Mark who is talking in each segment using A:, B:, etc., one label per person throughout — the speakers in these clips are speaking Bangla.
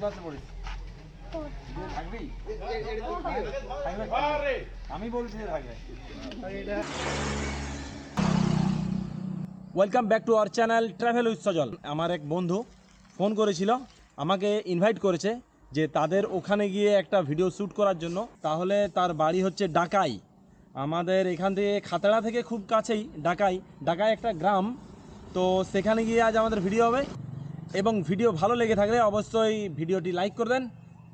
A: ক্লাসে পড়িস। থাকবি? আমি বলছি থাকবে welcome back to our channel travel with Sajal আমার এক বন্ধু ফোন করেছিল আমাকে ইনভাইট করেছে যে তাদের ওখানে গিয়ে একটা ভিডিও শ্যুট করার জন্য। তাহলে তার বাড়ি হচ্ছে ডাকাই আমাদের এখান থেকে খাতড়া থেকে খুব কাছেই ডাকাই ডাকাই একটা গ্রাম। তো সেখানে গিয়ে আজ আমাদের ভিডিও হবে। এবং ভিডিও ভালো লেগে থাকলে অবশ্যই ভিডিওটি লাইক করবেন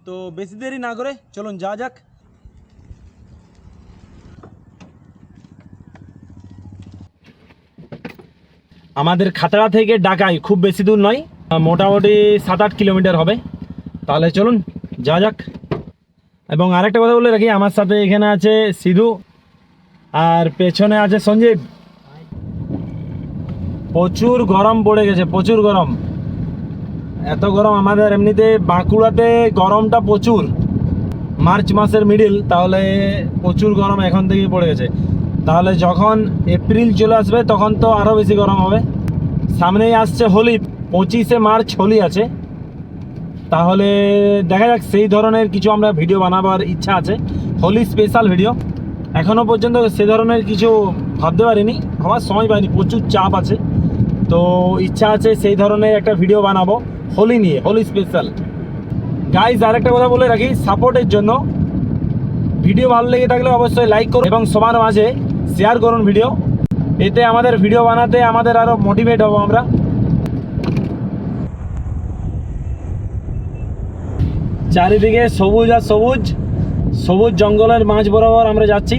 A: তো বেশি দেরি না করে চলুন যা যাক। আমাদের খাতড়া থেকে ডাকাই খুব বেশি দূর নয়, মোটামুটি সাত আট কিলোমিটার হবে। তাহলে চলুন যা যাক। এবং আরেকটা কথা বলে রাখি, আমার সাথে এখানে আছে সিধু আর পেছনে আছে সঞ্জীব। প্রচুর গরম পড়ে গেছে, প্রচুর গরম। এত গরম আমাদের এমনিতে বাঁকুড়াতে গরমটা প্রচুর। মার্চ মাসের মিডিল তাহলে প্রচুর গরম এখন থেকেই পড়ে গেছে। তাহলে যখন এপ্রিল চলে আসবে, তখন তো আরও বেশি গরম হবে। সামনেই আসছে হোলি, পঁচিশে মার্চ হোলি আছে। তাহলে দেখা যাক, সেই ধরনের কিছু আমরা ভিডিও বানাবার ইচ্ছা আছে। হোলি স্পেশাল ভিডিও এখনও পর্যন্ত সে ধরনের কিছু ভাবতে পারিনি। আমার সময় পাইনি, প্রচুর চাপ আছে। তো ইচ্ছা আছে সেই ধরনের একটা ভিডিও বানাবো। হোলি নিয়ে, হোলি স্পেশাল গাইজ আরেকটা কথা বলে রাখি সাপোর্টের জন্য। ভিডিও ভালো লেগে থাকলে অবশ্যই লাইক করুন এবং সবার মাঝে শেয়ার করুন ভিডিও এতে আমাদের ভিডিও বানাতে আমাদের আরও মোটিভেট হব আমরা। চারিদিকে সবুজ আর সবুজ সবুজ জঙ্গলের মাঝ বরাবর আমরা যাচ্ছি।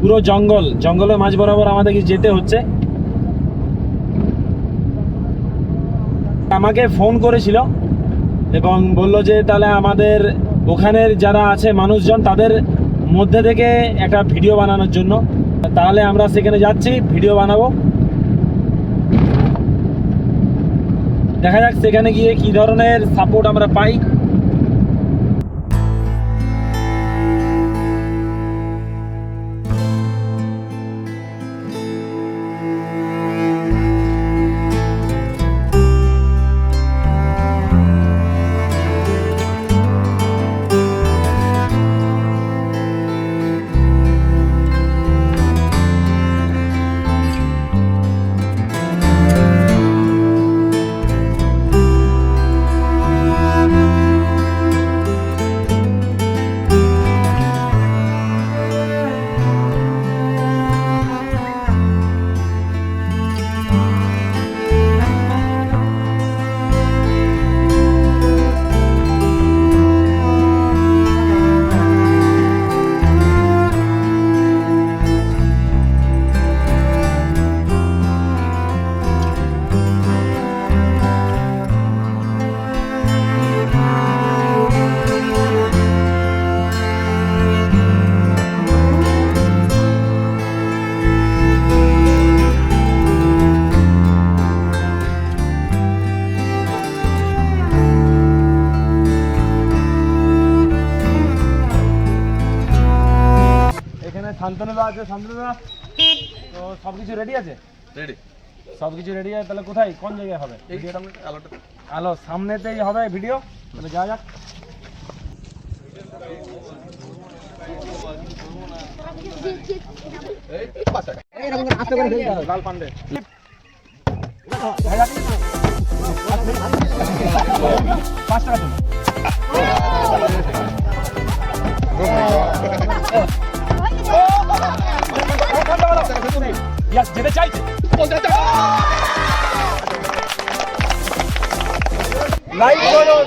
A: পুরো জঙ্গল, জঙ্গলের মাঝ বরাবর আমাদেরকে যেতে হচ্ছে। আমাকে ফোন করেছিল এবং বলল যে তাহলে আমাদের ওখানের যারা আছে মানুষজন তাদের মধ্যে থেকে একটা ভিডিও বানানোর জন্য। তাহলে আমরা সেখানে যাচ্ছি, ভিডিও বানাবো। দেখা যাক সেখানে গিয়ে কি ধরনের সাপোর্ট আমরা পাই। শান্তনুদা আছে শান্তনুদা তো সব কিছু রেডি আছে?
B: রেডি
A: সব কিছু রেডি আছে তাহলে কোথায়? কোন জায়গায় হবে? ভিডিওটা
B: আলোটা।
A: আলো সামনেতেই হবে ভিডিও তাহলে যা যাক।
B: এই পাঁচ টাকা
A: লাল পান্ডে পাঁচ টাকা দিন। Yes, যেতে চাইছে লাইক করুন